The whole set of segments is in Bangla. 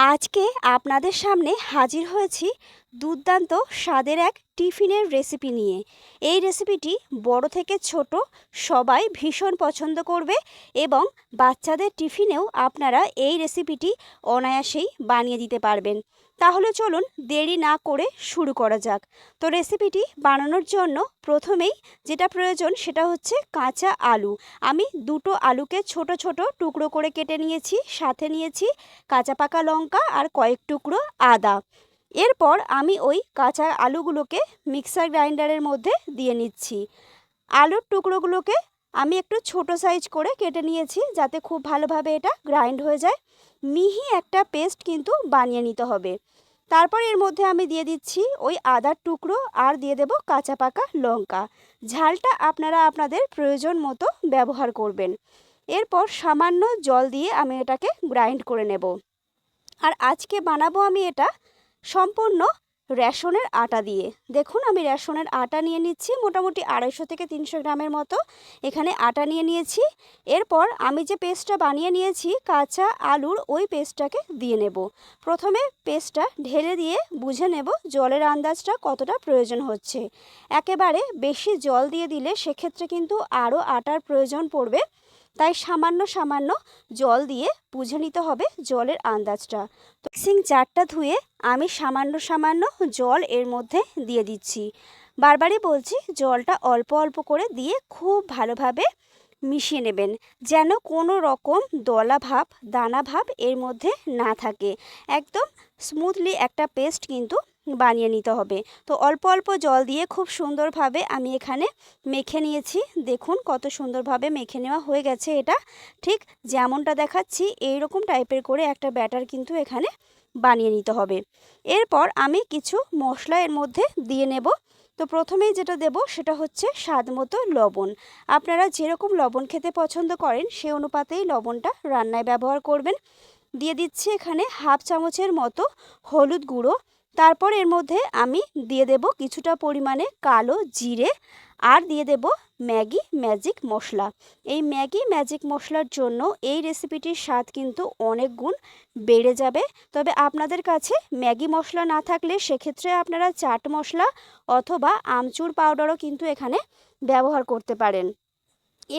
আজকে আপনাদের সামনে হাজির হয়েছি দুর্দান্ত স্বাদের এক টিফিনের রেসিপি নিয়ে। এই রেসিপিটি বড় থেকে ছোট সবাই ভীষণ পছন্দ করবে এবং বাচ্চাদের টিফিনেও আপনারা এই রেসিপিটি অনায়াসেই বানিয়ে দিতে পারবেন। তাহলে চলুন দেরি না করে শুরু করা যাক। তো রেসিপিটি বানানোর জন্য প্রথমেই যেটা প্রয়োজন সেটা হচ্ছে কাঁচা আলু। আমি দুটো আলুকে ছোট ছোট টুকরো করে কেটে নিয়েছি, সাথে নিয়েছি কাঁচা পাকা লঙ্কা আর কয়েক টুকরো আদা। এরপর আমি ওই কাঁচা আলুগুলোকে মিক্সার গ্রাইন্ডারের মধ্যে দিয়ে নিচ্ছি। আলুর টুকরোগুলোকে আমি একটু ছোট সাইজ করে কেটে নিয়েছি যাতে খুব ভালোভাবে এটা গ্রাইন্ড হয়ে যায়। মিহি একটা পেস্ট কিন্তু বানিয়ে নিতে হবে। তারপর এর মধ্যে আমি দিয়ে দিচ্ছি ওই আদার টুকরো আর দিয়ে দেব কাঁচা পাকা লঙ্কা। ঝালটা আপনারা আপনাদের প্রয়োজন মতো ব্যবহার করবেন। এরপর সামান্য জল দিয়ে আমি এটাকে গ্রাইন্ড করে নেব। আর আজকে বানাবো আমি এটা সম্পূর্ণ রেশনের আটা দিয়ে। দেখুন, আমি রেশনের আটা নিয়ে নিচ্ছি, মোটামুটি আড়াইশো থেকে তিনশো গ্রামের মতো। এখানে আটা নিয়ে নিয়েছি। এরপর আমি যে পেস্টটা বানিয়ে নিয়েছি, কাঁচা আলুর ওই পেস্টটাকে দিয়ে নেব। প্রথমে পেস্টটা ঢেলে দিয়ে বুঝে নেব জলের আন্দাজটা কতটা প্রয়োজন হচ্ছে। একেবারে বেশি জল দিয়ে দিলে সেক্ষেত্রে কিন্তু আরও আটার প্রয়োজন পড়বে। তাই সামান্য সামান্য জল দিয়ে বুঝে নিতে হবে জলের আন্দাজটা। তো মিক্সিং জারটা ধুয়ে আমি সামান্য সামান্য জল এর মধ্যে দিয়ে দিচ্ছি। বারবারই বলছি জলটা অল্প অল্প করে দিয়ে খুব ভালোভাবে মিশিয়ে নেবেন, যেন কোনো রকম দলা ভাব, দানা ভাব এর মধ্যে না থাকে। একদম স্মুথলি একটা পেস্ট কিন্তু বানিয়ে নিতে হবে। তো অল্প অল্প জল দিয়ে খুব সুন্দরভাবে আমি এখানে মেখে নিয়েছি। দেখুন কত সুন্দরভাবে মেখে নেওয়া হয়ে গেছে এটা। ঠিক যেমনটা দেখাচ্ছি এই রকম টাইপের করে একটা ব্যাটার কিন্তু এখানে বানিয়ে নিতে হবে। এরপর আমি কিছু মশলা এর মধ্যে দিয়ে নেব। তো প্রথমেই যেটা দেব সেটা হচ্ছে স্বাদ মতো লবণ। আপনারা যেরকম লবণ খেতে পছন্দ করেন, সে অনুপাতেই লবণটা রান্নায় ব্যবহার করবেন। দিয়ে দিচ্ছি এখানে হাফ চামচের মতো হলুদ গুঁড়ো। তারপর এর মধ্যে আমি দিয়ে দেব কিছুটা পরিমাণে কালো জিরে আর দিয়ে দেব ম্যাগি ম্যাজিক মশলা। এই ম্যাগি ম্যাজিক মশলার জন্য এই রেসিপিটির স্বাদ কিন্তু অনেক গুণ বেড়ে যাবে। তবে আপনাদের কাছে ম্যাগি মশলা না থাকলে সেক্ষেত্রে আপনারা চাট মশলা অথবা আমচুর পাউডারও কিন্তু এখানে ব্যবহার করতে পারেন।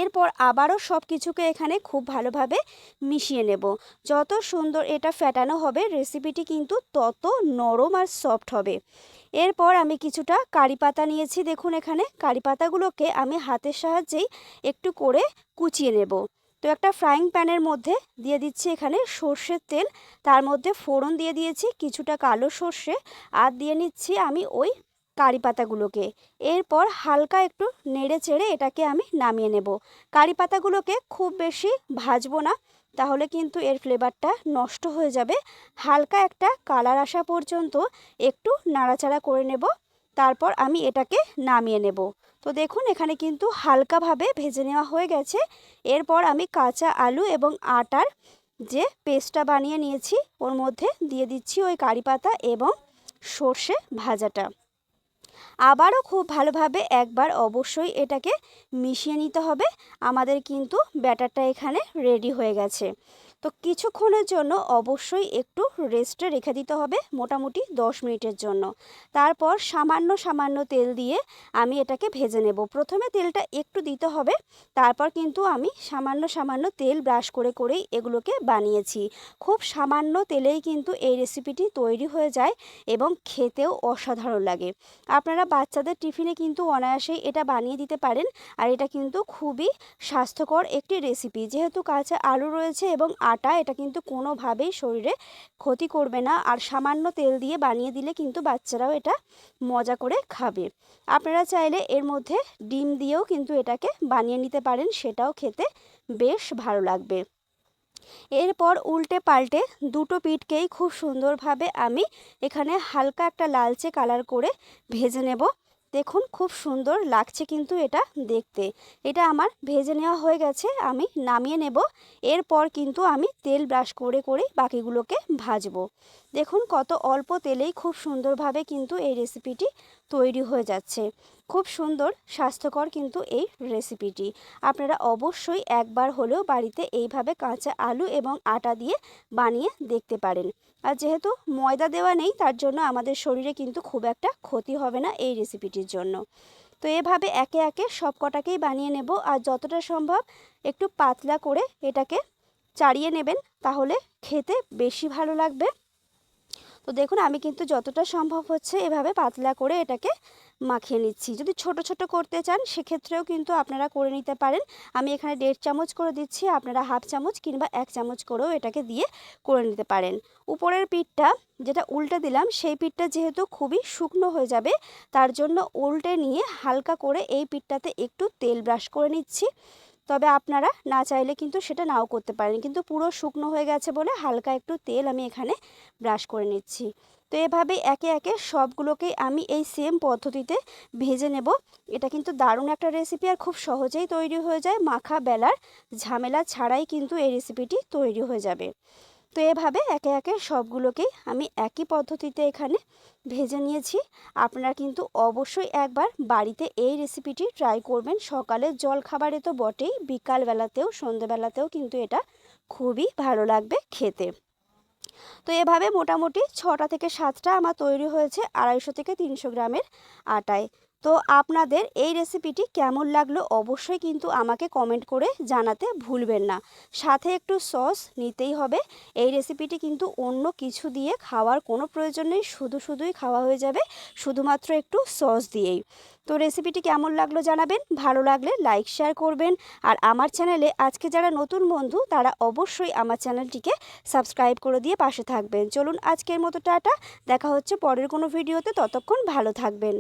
এরপর আবারও সব কিছুকে এখানে খুব ভালোভাবে মিশিয়ে নেব। যত সুন্দর এটা ফ্যাটানো হবে রেসিপিটি কিন্তু তত নরম আর সফট হবে। এরপর আমি কিছুটা কারি পাতা নিয়েছি। দেখুন এখানে কারি পাতাগুলোকে আমি হাতের সাহায্যেই একটু করে কুচিয়ে নেব। তো একটা ফ্রাইং প্যানের মধ্যে দিয়ে দিচ্ছি এখানে সর্ষের তেল। তার মধ্যে ফোড়ন দিয়ে দিয়েছি, কিছুটা কালো সর্ষে। আর দিয়ে নিচ্ছি আমি ওই কারি পাতাগুলোকে এরপর হালকা একটু নেড়ে চেড়ে এটাকে আমি নামিয়ে নেব। কারি পাতাগুলোকে খুব বেশি ভাজবো না, তাহলে কিন্তু এর ফ্লেভারটা নষ্ট হয়ে যাবে। হালকা একটা কালার আসা পর্যন্ত একটু নাড়াচাড়া করে নেব, তারপর আমি এটাকে নামিয়ে নেব। তো দেখুন, এখানে কিন্তু হালকাভাবে ভেজে নেওয়া হয়ে গেছে। এরপর আমি কাঁচা আলু এবং আটার যে পেস্টটা বানিয়ে নিয়েছি, ওর মধ্যে দিয়ে দিচ্ছি ওই কারি পাতা এবং সর্ষে ভাজাটা। আবারও খুব ভালোভাবে একবার অবশ্যই এটাকে মিশিয়ে নিতে হবে। আমাদের কিন্তু ব্যাটারটা এখানে রেডি হয়ে গেছে। তো কিছুক্ষণের জন্য অবশ্যই একটু রেস্টে রেখে দিতে হবে মোটামুটি দশ মিনিটের জন্য। তারপর সামান্য সামান্য তেল দিয়ে আমি এটাকে ভেজে নেব। প্রথমে তেলটা একটু দিতে হবে, তারপর কিন্তু আমি সামান্য সামান্য তেল ব্রাশ করে করেই এগুলোকে বানিয়েছি। খুব সামান্য তেলেই কিন্তু এই রেসিপিটি তৈরি হয়ে যায় এবং খেতেও অসাধারণ লাগে। আপনারা বাচ্চাদের টিফিনে কিন্তু অনায়াসেই এটা বানিয়ে দিতে পারেন, আর এটা কিন্তু খুবই স্বাস্থ্যকর একটি রেসিপি যেহেতু কাঁচা আলু রয়েছে এবং আটা এটা কিন্তু কোনোভাবেই শরীরে ক্ষতি করবে না। আর সামান্য তেল দিয়ে বানিয়ে দিলে কিন্তু বাচ্চারাও এটা মজা করে খাবে। আপনারা চাইলে এর মধ্যে ডিম দিয়েও কিন্তু এটাকে বানিয়ে নিতে পারেন, সেটাও খেতে বেশ ভালো লাগবে। এরপর উল্টে পাল্টে দুটো পিঠকেই খুব সুন্দরভাবে আমি এখানে হালকা একটা লালচে কালার করে ভেজে নেব। দেখুন খুব সুন্দর লাগছে কিন্তু এটা দেখতে। এটা আমার ভেজে নেওয়া হয়ে গেছে, আমি নামিয়ে নেব। এরপর কিন্তু আমি তেল ব্রাশ করে করে বাকিগুলোকে ভাজবো। দেখুন কত অল্প তেলেই খুব সুন্দরভাবে কিন্তু এই রেসিপিটি তৈরি হয়ে যাচ্ছে। খুব সুন্দর, স্বাস্থ্যকর কিন্তু এই রেসিপিটি আপনারা অবশ্যই একবার হলেও বাড়িতে এইভাবে কাঁচা আলু এবং আটা দিয়ে বানিয়ে দেখতে পারেন। আর যেহেতু ময়দা দেওয়া নেই, তার জন্য আমাদের শরীরে কিন্তু খুব একটা ক্ষতি হবে না এই রেসিপিটির জন্য। তো এভাবে একে একে সব কটাকেই বানিয়ে নেব। আর যতটা সম্ভব একটু পাতলা করে এটাকে চাড়িয়ে নেবেন, তাহলে খেতে বেশি ভালো লাগবে। তো দেখুন, আমি কিন্তু যতটা সম্ভব হচ্ছে এভাবে পাতলা করে এটাকে মাখিয়ে নিচ্ছি। যদি ছোট ছোট করতে চান, সেক্ষেত্রেও কিন্তু আপনারা করে নিতে পারেন। আমি এখানে দেড় চামচ করে দিচ্ছি, আপনারা হাফ চামচ কিংবা এক চামচ করেও এটাকে দিয়ে করে নিতে পারেন। উপরের পিঠটা, যেটা উল্টে দিলাম, সেই পিঠটা যেহেতু খুবই শুকনো হয়ে যাবে, তার জন্য উল্টে নিয়ে হালকা করে এই পিঠটাতে একটু তেল ব্রাশ করে নিচ্ছি। তবে আপনারা না চাইলে কিন্তু সেটা নাও করতে পারেন। কিন্তু পুরো শুকনো হয়ে গেছে বলে হালকা একটু তেল আমি এখানে ব্রাশ করে নিচ্ছি। তো এভাবে একে একে সবগুলোকেই আমি এই সেম পদ্ধতিতে ভেজে নেব। এটা কিন্তু দারুণ একটা রেসিপি আর খুব সহজেই তৈরি হয়ে যায়। মাখা বেলার ঝামেলা ছাড়াই কিন্তু এই রেসিপিটি তৈরি হয়ে যাবে। তো এভাবে একে একে সবগুলোকেই আমি একই পদ্ধতিতে এখানে ভেজে নিয়েছি। আপনারা কিন্তু অবশ্যই একবার বাড়িতে এই রেসিপিটি ট্রাই করবেন। সকালের জল খাবারে তো বটেই, বিকালবেলাতেও, সন্ধেবেলাতেও কিন্তু এটা খুবই ভালো লাগবে খেতে। তো এভাবে মোটামুটি ছটা থেকে সাতটা আমার তৈরি হয়েছে, আড়াইশো থেকে তিনশো গ্রামের আটায়। তো আপনাদের এই রেসিপিটি কেমন লাগল অবশ্যই কিন্তু আমাকে কমেন্ট করে জানাতে ভুলবেন না। সাথে একটু সস নিতেই হবে। এই রেসিপিটি কিন্তু অন্য কিছু দিয়ে খাওয়ার কোনো প্রয়োজন নেই, শুধু শুধুই খাওয়া হয়ে যাবে, শুধুমাত্র একটু সস দিয়েই। তো রেসিপিটি কেমন লাগল জানাবেন, ভালো লাগলে লাইক শেয়ার করবেন। আর আমার চ্যানেলে আজকে যারা নতুন বন্ধু, তারা অবশ্যই আমার চ্যানেলটিকে সাবস্ক্রাইব করে দিয়ে পাশে থাকবেন। চলুন আজকের মতো টাটা, দেখা হচ্ছে পরের কোনো ভিডিওতে ততক্ষণ ভালো থাকবেন।